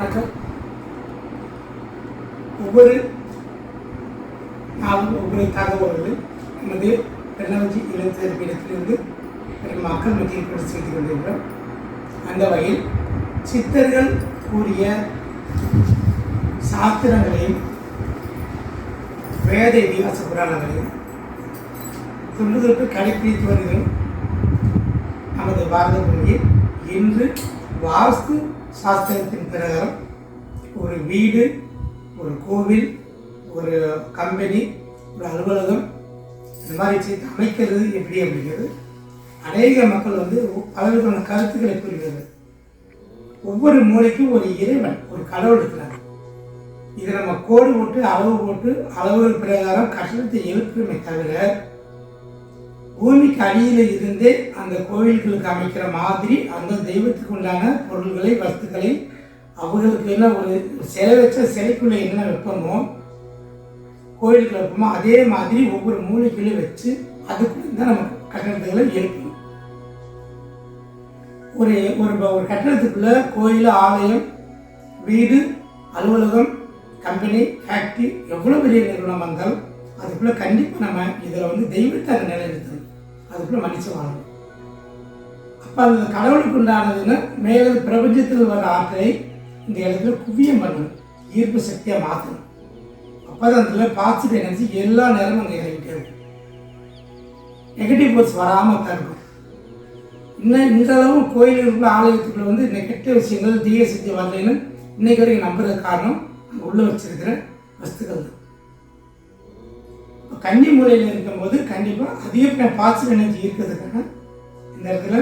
வணக்கம். ஒவ்வொரு நாளும் ஒவ்வொரு தகவல்களும் நமது பெண்ணாஞ்சி இளைஞர் பீடத்திலிருந்து மக்கள் மத்தியில் கொண்டு செய்து கொண்டிருக்கிறோம். அந்த வகையில் சித்தர்கள் கூறிய சாஸ்திரங்களையும் வேத இதிகாச புராணங்களையும் தொன்றுதற்கு கடைப்பிடித்து வருகிறோம் நமது பாரத பூமியில் இன்று வாஸ்து சாஸ்திரத்தின் பிரகாரம் ஒரு வீடு ஒரு கோவில் ஒரு கம்பெனி ஒரு அலுவலகம் இந்த மாதிரி செய்து அமைக்கிறது எப்படி அப்படிங்கிறது அநேக மக்கள் வந்து பலவிதமான கருத்துக்களை கூறுகிறது ஒவ்வொரு மூளைக்கும் ஒரு இறைவன் ஒரு கடவுள் இருக்கிறார் இதை நம்ம கோடு போட்டு அளவு போட்டு அளவுகள் பிரகாரம் கட்டணத்தை எழுப்புமே தவிர பூமிக்கு அடியில் இருந்தே அந்த கோவில்களுக்கு அமைக்கிற மாதிரி அந்த தெய்வத்துக்கு உண்டான பொருள்களை வஸ்துக்களை அவங்களுக்கு என்ன ஒரு சிலை வச்ச சிலைக்குள்ளே என்ன வைப்போமோ கோவிலுக்குள்ள வைப்போமோ அதே மாதிரி ஒவ்வொரு மூலைக்குள்ளேயும் வச்சு அதுக்குள்ள தான் நம்ம கட்டணத்துகளை எழுப்பணும் ஒரு ஒரு ஒரு கட்டடத்துக்குள்ள கோயில் ஆலயம் வீடு அலுவலகம் கம்பெனி ஃபேக்ட்ரி எவ்வளோ பெரிய நிறுவனம் வந்தாலும் அதுக்குள்ளே கண்டிப்பாக நம்ம இதில் வந்து தெய்வத்தை நிலைநிறுத்த அதுக்குள்ள மனுஷன் வாழணும் அப்போ அந்த கடவுளுக்கு உண்டானதுன்னு மேலே பிரபஞ்சத்தில் வர ஆற்றலை இந்த இடத்துல குவியம் பண்ணணும் ஈர்ப்பு சக்தியாக மாற்றணும் அப்போ தான் அதில் பாசிட்டிவ் எனர்ஜி எல்லா நேரமும் அங்கே இறங்கிட்டே இருக்கும் நெகட்டிவ் ஃபோர்ஸ் வராமல் தடுக்கும் இன்னும் இந்த அளவு கோயிலுக்குள்ள ஆலயத்துக்குள்ள வந்து நெகட்டிவ் விஷயங்கள் தீய சக்தி வரலைன்னு இன்னைக்கு வரைக்கும் நம்புறதுக்கு காரணம் அங்கே உள்ள வச்சிருக்கிற வஸ்துக்கள் தான் கன்னி மூலையில் இருக்கும்போது கண்டிப்பாக அதிகப்படியான பாசிட்டிவ் எனர்ஜி இருக்கிறதுக்கான இந்த இடத்துல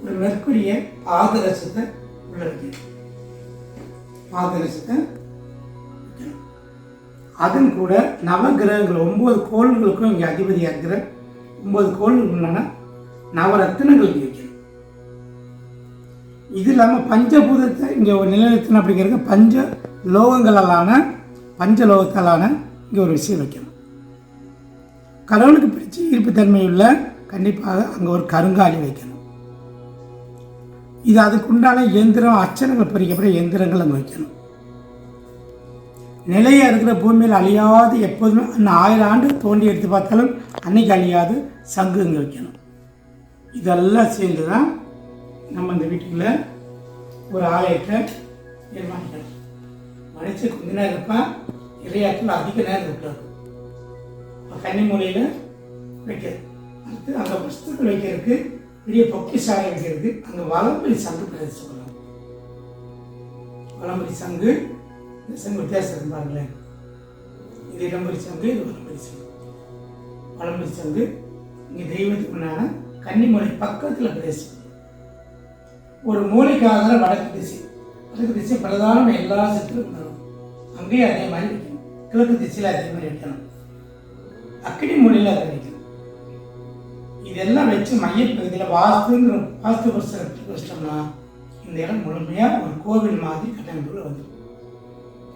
ஒரு மெர்க்குரிய பாதரசத்தை உள்ள பாதரசத்தை அதன் கூட நவகிரகங்கள் ஒன்பது கோள்களுக்கும் இங்கே அதிபதியாக இருக்கிற ஒன்பது கோள்களுக்குள்ளான நவரத்தினங்கள் இங்கே வைக்கணும். இது இல்லாமல் பஞ்சபூதத்தை இங்கே ஒரு நிலைநிறுத்தணும் அப்படிங்கிறது பஞ்ச லோகங்களாலான பஞ்ச லோகத்தாலான இங்கே ஒரு விஷயம் வைக்கணும். கடவுளுக்கு பிடிச்ச ஈர்ப்புத்தன்மையுள்ள கண்டிப்பாக அங்கே ஒரு கருங்காலி வைக்கணும். இது அதுக்குண்டான இயந்திரம் அச்சனங்கள் பொறிக்கப்பட்ட இயந்திரங்கள் அங்கே வைக்கணும். நிலையாக இருக்கிற பூமியில் அழியாது எப்போதுமே இன்னும் ஆயிரம் ஆண்டு தோண்டி எடுத்து பார்த்தாலும் அன்னைக்கு அழியாது சங்கு இங்கே வைக்கணும். இதெல்லாம் சேர்ந்து தான் நம்ம இந்த வீட்டுக்குள்ள ஒரு ஆலயத்தை நிர்மாணிக்கணும். மனுஷன் கொஞ்ச நேரம் இருப்பான் இறையாற்றில் அதிக நேரம் இருக்காது. கன்னிமூலையில் வைக்கிறது அடுத்து அங்கே வஸ்துக்கள் வைக்கிறதுக்கு பெரிய பொக்கிசாலை வைக்கிறதுக்கு அங்கே வளம்பரி சங்கு பிரதேசம் சொல்லலாம். வளம்பரி சங்கு இந்த சங்கு வித்தியாசம் இருந்தாங்களேன் இது இடம்பரி சங்கு இது வளம்பரி சங்கு. வளம்பரி சங்கு இங்கே தெய்வத்துக்கு உண்டான கன்னிமொழி பக்கத்தில் பிரதேசம். ஒரு மூளைக்காக வடக்கு திசை. வடக்கு திசை பிரதான எல்லா சத்துரும் அங்கேயும் அதே மாதிரி வைக்கணும். கிழக்கு திசையில் அதே மாதிரி வைக்கணும். அக்கடி மூலையில் அதை இதெல்லாம் வச்சு மையப்பகுதியில் வாஸ்துங்கிற வாஸ்து புருஷன் வச்சிட்டோம்னா இந்த இடம் முழுமையாக ஒரு கோவில் மாதிரி கட்டமைப்புல வந்துடும்.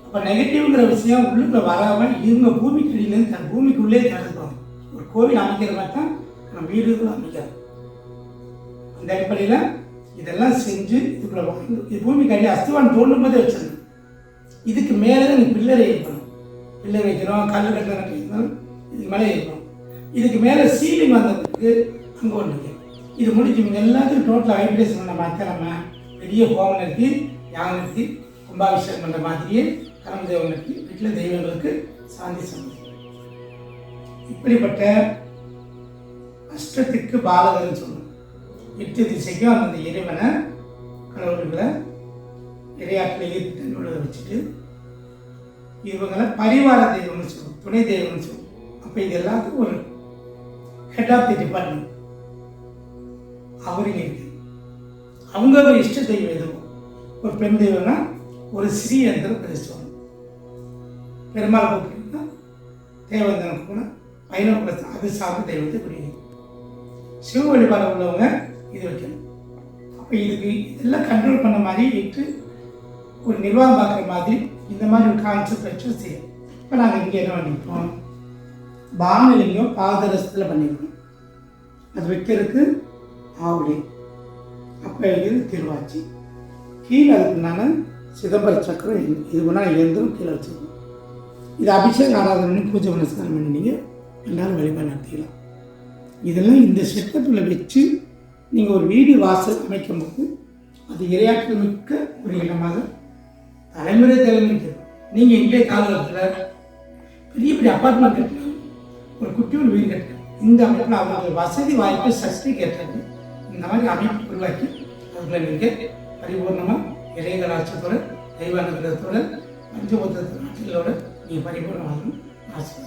அப்போ நெகட்டிவ்ங்கிற விஷயம் உள்ளுக்குள்ள வராமல் இவங்க பூமிக்கு அடியிலேருந்து தன் பூமிக்குள்ளே தடுப்பாங்க ஒரு கோவில் அமைக்கிற மாதிரி தான் நம்ம வீடுகளும் அமைக்கிறோம் அந்த அடிப்படையில் இதெல்லாம் செஞ்சு இதுக்குள்ள இது பூமிக்கு அடி அஸ்துவான் தோண்டும் போதே வச்சிருந்தோம். இதுக்கு மேலே தான் பில்லரை இருக்கணும் பில்லரை வைக்கிறோம் கல் கட்டை மேலே இருக்கணும். இதுக்கு மேலே சீலிங் வந்ததுக்கு அங்கே ஒன்று இருக்குது இது முடிஞ்சு இவங்க எல்லாத்துக்கும் டோட்டல் வைப்ரேஷன் பண்ண மாத்திரமா பெரிய ஹோமம் நிறுத்தி யாகம் நிறுத்தி கும்பாபிஷேகம் பண்ணுற மாதிரியே கரம் தெய்வம் நிறுத்தி வீட்டில் தெய்வங்களுக்கு சாந்தி சந்தி இப்படிப்பட்ட அஷ்டத்துக்கு பாலகர்னு சொல்லணும் எட்டு திசைக்கும் அந்த இறைவனை கடவுள்களை இறையாற்றில் ஈர்த்து வச்சுட்டு இவங்களை பரிவார தெய்வம்னு சொல்லுவோம் துணை தெய்வம்னு சொல்லுவோம். அப்போ இது எல்லாத்துக்கும் ஒரு ஹெட் ஆஃப் தி டிபார்ட்மெண்ட் அவருக்கு இருக்கு. அவங்க ஒரு இஷ்ட தெய்வம் எதுவும். ஒரு பெண் தெய்வம்னா ஒரு ஸ்ரீ எந்திர பிரதிஷ்டம் பெருமாள் கூப்பிட்டுருந்தா தேவந்தனம் கூட வைணவ பிரச்சனை அது சார்ந்த தெய்வத்தை குறியும் சிவ வழிபாடு உள்ளவங்க இது வைக்கணும். அப்போ இதுக்கு இதெல்லாம் கண்ட்ரோல் பண்ண மாதிரி இட்டு ஒரு நிர்வாகம் பார்க்குற மாதிரி இந்த மாதிரி ஒரு கான்செப்ட் வச்சு செய்யும் இப்போ நாங்கள் இங்கே என்ன பண்ணிப்போம் பானலிங்கம் பாதரசத்தில் பண்ணிக்கணும். அது வைக்கிறதுக்கு ஆவுடி. அப்போ இது திருவாச்சி. கீழே அதுக்குண்டான சிதம்பர சக்கரம் இது பண்ணால் எழுந்தும் கீழே வச்சுக்கணும் இது அபிஷேக ஆராதனை பூஜை புனஸ்காரம் பண்ணி நீங்கள் எல்லாரும் வழிபாடு நடத்திக்கலாம் இதெல்லாம் இந்த செட்டப்பில் வச்சு நீங்கள் ஒரு வீடு வாசல் அமைக்கும்போது அது இரையாற்றல் மிக்க ஒரு இடமாக தலைமுறை தலைமுறை நீங்கள் இன்றைய காலத்தில் பெரிய பெரிய அப்பார்ட்மெண்ட் கட்டலாம் ஒரு குட்டி ஒரு வீடு கட்டலாம் இந்த அமைப்பில் அவங்களுக்கு வசதி வாய்ப்பு சக்தி கேட்டது இந்த மாதிரி அமைப்பு உருவாக்கி அவர்களை நீங்கள் பரிபூர்ணமாக இறைகளாட்சத்தோட தெய்வ அனுகிரகத்தோட பஞ்சபூத்த நாட்டிலோட நீங்கள் பரிபூர்ணமாக ஆசை